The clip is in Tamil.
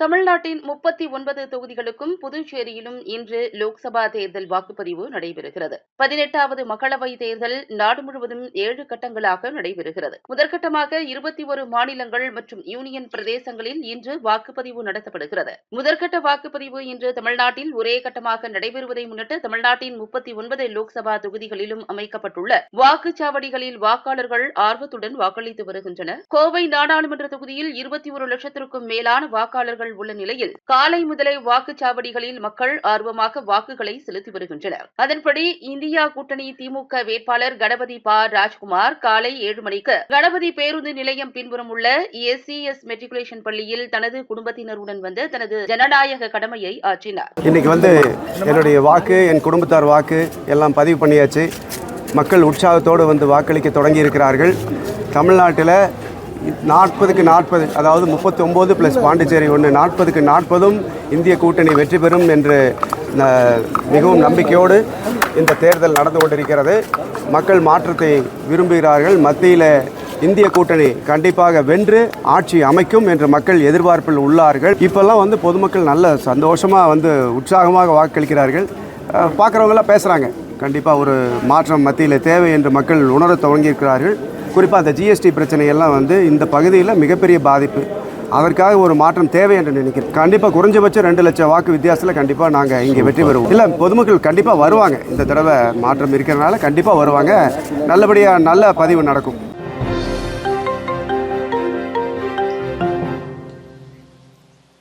தமிழ்நாட்டின் முப்பத்தி ஒன்பது தொகுதிகளுக்கும் புதுச்சேரியிலும் இன்று லோக்சபா தேர்தல் வாக்குப்பதிவு நடைபெறுகிறது. பதினெட்டாவது மக்களவை தேர்தல் நாடு முழுவதும் ஏழு கட்டங்களாக நடைபெறுகிறது. முதற்கட்டமாக இருபத்தி ஒரு மாநிலங்கள் மற்றும் யூனியன் பிரதேசங்களில் இன்று வாக்குப்பதிவு நடத்தப்படுகிறது. முதற்கட்ட வாக்குப்பதிவு இன்று தமிழ்நாட்டில் ஒரே கட்டமாக நடைபெறுவதை முன்னிட்டு தமிழ்நாட்டின் முப்பத்தி ஒன்பது லோக்சபா தொகுதிகளிலும் அமைக்கப்பட்டுள்ள வாக்குச்சாவடிகளில் வாக்காளர்கள் ஆர்வத்துடன் வாக்களித்து வருகின்றனர். கோவை நாடாளுமன்ற தொகுதியில் இருபத்தி ஒரு லட்சத்திற்கும் மேலான வாக்காளர்கள் உள்ள நிலையில் காலை முதலே வாக்குச்சாவடிகளில் மக்கள் ஆர்வமாக வாக்குகளை செலுத்தி வருகின்றனர். அதன்படி இந்தியா கூட்டணி திமுக வேட்பாளர் கணபதி ப. ராஜ்குமார் காலை ஏழு மணிக்கு கணபதி பேருந்து நிலையம் பின்புறம் உள்ள எஸ்சிஎஸ் மெட்ரிகுலேஷன் பள்ளியில் தனது குடும்பத்தினருடன் வந்து தனது ஜனநாயக கடமையை ஆற்றினார். இன்னைக்கு வந்து என்னுடைய வாக்கு என் குடும்பத்தார் வாக்கு எல்லாம் பதிவு பண்ணியாச்சு. மக்கள் உற்சாகத்தோடு வந்து வாக்களிக்க தொடங்கி இருக்கிறார்கள் தமிழ்நாட்டில் நாற்பதுக்கு நாற்பது அதாவது முப்பத்தி ஒம்பது ப்ளஸ் பாண்டிச்சேரி ஒன்று நாற்பதுக்கு நாற்பதும் இந்திய கூட்டணி வெற்றி பெறும் என்று ந- மிகவும் நம்பிக்கையோடு இந்த தேர்தல் நடந்து கொண்டிருக்கிறது. மக்கள் மாற்றத்தை விரும்புகிறார்கள். மத்தியில் இந்திய கூட்டணி கண்டிப்பாக வென்று ஆட்சி அமைக்கும் என்று மக்கள் எதிர்பார்ப்பில் உள்ளார்கள். இப்போல்லாம் வந்து பொதுமக்கள் நல்ல சந்தோஷமாக வந்து உற்சாகமாக வாக்களிக்கிறார்கள். பார்க்குறவங்களாம் பேசுகிறாங்க கண்டிப்பாக ஒரு மாற்றம் மத்தியில் தேவை என்று மக்கள் உணரத் தொடங்கியிருக்கிறார்கள் குறிப்பாக அந்த ஜிஎஸ்டி பிரச்சனையெல்லாம் வந்து இந்த பகுதியில் மிகப்பெரிய பாதிப்பு. அதற்காக ஒரு மாற்றம் தேவை என்று நினைக்கிறேன். கண்டிப்பாக குறைஞ்சபட்சம் ரெண்டு லட்சம் வாக்கு வித்தியாசத்தில் கண்டிப்பாக நாங்கள் இங்கே வெற்றி பெறுவோம். இல்லை பொதுமக்கள் கண்டிப்பாக வருவாங்க. இந்த தடவை மாற்றம் இருக்கிறனால கண்டிப்பாக வருவாங்க. நல்லபடியாக நல்ல பதிவு நடக்கும்.